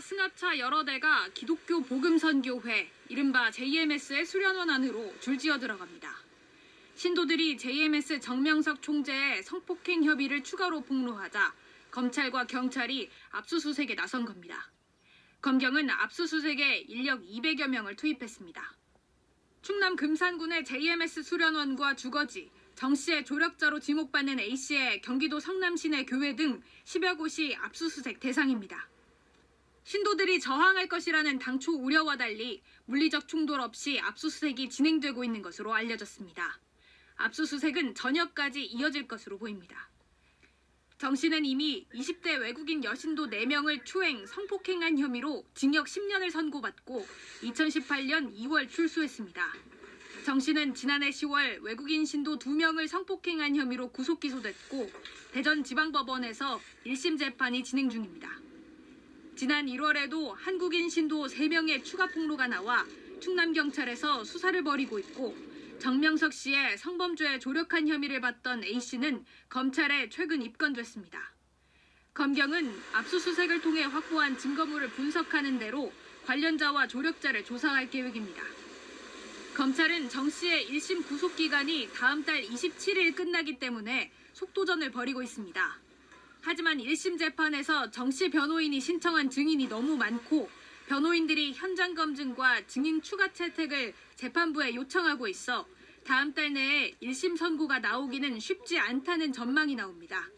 승합차 여러 대가 기독교 복음선교회, 이른바 JMS의 수련원 안으로 줄지어 들어갑니다. 신도들이 JMS 정명석 총재의 성폭행 협의를 추가로 폭로하자 검찰과 경찰이 압수수색에 나선 겁니다. 검경은 압수수색에 인력 200여 명을 투입했습니다. 충남 금산군의 JMS 수련원과 주거지, 정 씨의 조력자로 지목받는 A 씨의 경기도 성남시내 교회 등 10여 곳이 압수수색 대상입니다. 신도들이 저항할 것이라는 당초 우려와 달리 물리적 충돌 없이 압수수색이 진행되고 있는 것으로 알려졌습니다. 압수수색은 저녁까지 이어질 것으로 보입니다. 정 씨는 이미 20대 외국인 여신도 4명을 추행, 성폭행한 혐의로 징역 10년을 선고받고 2018년 2월 출소했습니다. 정 씨는 지난해 10월 외국인 신도 2명을 성폭행한 혐의로 구속 기소됐고 대전지방법원에서 1심 재판이 진행 중입니다. 지난 1월에도 한국인 신도 3명의 추가 폭로가 나와 충남경찰에서 수사를 벌이고 있고 정명석 씨의 성범죄에 조력한 혐의를 받던 A 씨는 검찰에 최근 입건됐습니다. 검경은 압수수색을 통해 확보한 증거물을 분석하는 대로 관련자와 조력자를 조사할 계획입니다. 검찰은 정 씨의 1심 구속 기간이 다음 달 27일 끝나기 때문에 속도전을 벌이고 있습니다. 하지만 1심 재판에서 정 씨 변호인이 신청한 증인이 너무 많고 변호인들이 현장 검증과 증인 추가 채택을 재판부에 요청하고 있어 다음 달 내에 1심 선고가 나오기는 쉽지 않다는 전망이 나옵니다.